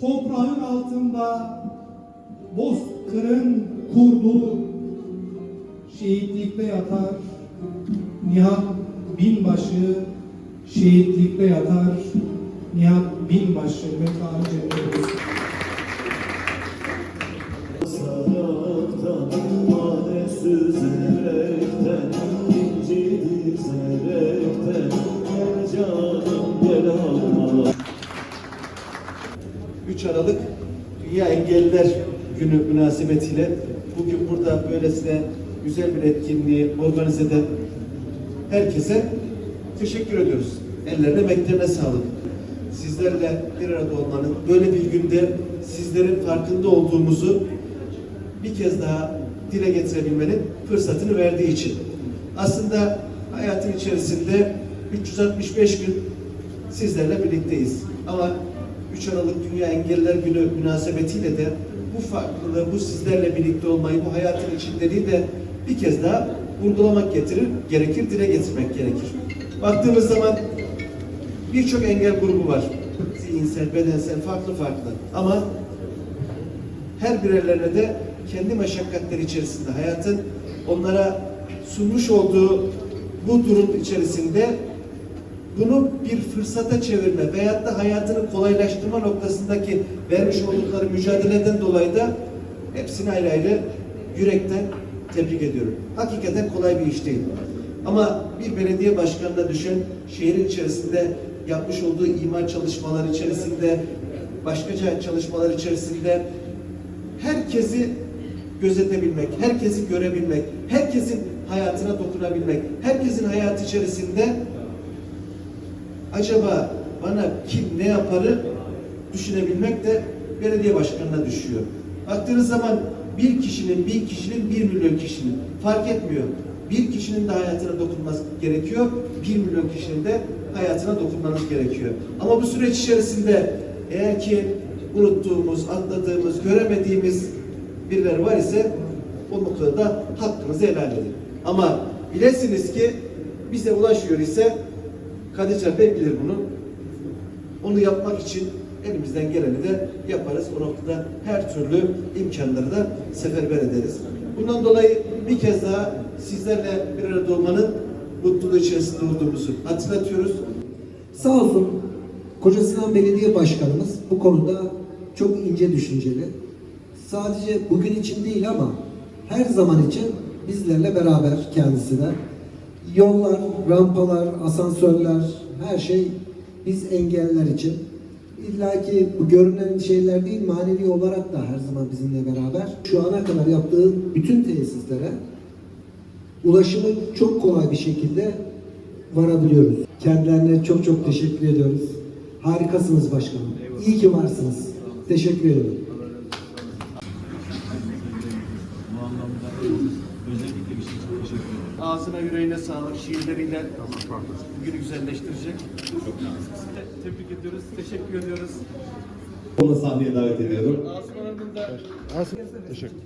toprağın altında bozkırın kurdu şehitlikte yatar. Nihat Binbaşı şehitlikte yatar. Nihat Binbaşı mekanı cennet olsun. Saraktan, mane gel canım gel ağlama. 3 Aralık Dünya Engelliler Günü münasebetiyle bugün burada böylesine güzel bir etkinliği organize eden herkese teşekkür ediyoruz. Ellerine emeklerine sağlık. Sizlerle bir arada olmanın, böyle bir günde sizlerin farkında olduğumuzu bir kez daha dile getirebilmenin fırsatını verdiği için. Aslında hayatın içerisinde 365 gün sizlerle birlikteyiz. Ama 3 Aralık Dünya Engelliler Günü münasebetiyle de bu farklılığı, bu sizlerle birlikte olmayı, bu hayatın içindeliği de bir kez daha vurgulamak getirir, gerekir, dile getirmek gerekir. Baktığımız zaman birçok engel grubu var. Zihinsel, bedensel, farklı farklı. Ama her birerlerine de kendi meşakkatleri içerisinde hayatın onlara sunmuş olduğu bu durum içerisinde bunu bir fırsata çevirme veyahut da hayatını kolaylaştırma noktasındaki vermiş oldukları mücadeleden dolayı da hepsini ayrı ayrı yürekten tebrik ediyorum. Hakikaten kolay bir iş değil. Ama bir belediye başkanına düşen şehrin içerisinde yapmış olduğu imar çalışmaları içerisinde, başkaca çalışmalar içerisinde herkesi gözetebilmek, herkesi görebilmek, herkesin hayatına dokunabilmek, herkesin hayatı içerisinde acaba bana kim ne yaparı düşünebilmek de belediye başkanına düşüyor. Baktığınız zaman bir kişinin, bin kişinin, bir milyon kişinin fark etmiyor. Bir kişinin de hayatına dokunması gerekiyor, bir milyon kişinin de hayatına dokunmanız gerekiyor. Ama bu süreç içerisinde eğer ki unuttuğumuz, atladığımız, göremediğimiz birileri var ise o noktada da hakkınızı helal edin. Ama bilesiniz ki bize ulaşıyor ise Kadir Bey bilir bunu. Onu yapmak için elimizden geleni de yaparız. O noktada her türlü imkanları da seferber ederiz. Bundan dolayı bir kez daha sizlerle bir arada olmanın mutluluğu içerisinde olduğumuzu hatırlatıyoruz. Sağ olsun Koca Sinan Belediye Başkanımız bu konuda çok ince düşünceli. Sadece bugün için değil ama her zaman için bizlerle beraber kendisi de. Yollar, rampalar, asansörler, her şey biz engeller için. İlla ki bu görünen şeyler değil, manevi olarak da her zaman bizimle beraber. Şu ana kadar yaptığı bütün tesislere ulaşımı çok kolay bir şekilde varabiliyoruz. Kendilerine çok çok teşekkür ediyoruz. Harikasınız başkanım. İyi ki varsınız. Teşekkür ederim. Bu anlamda özellikle bir şey çok teşekkür ederim. Ağzına yüreğine sağlık şiirleriyle günü güzelleştirecek. Tebrik ediyoruz, teşekkür ediyoruz. Onu sahneye davet ediyorum. Asım Hanım'ın da Teşekkür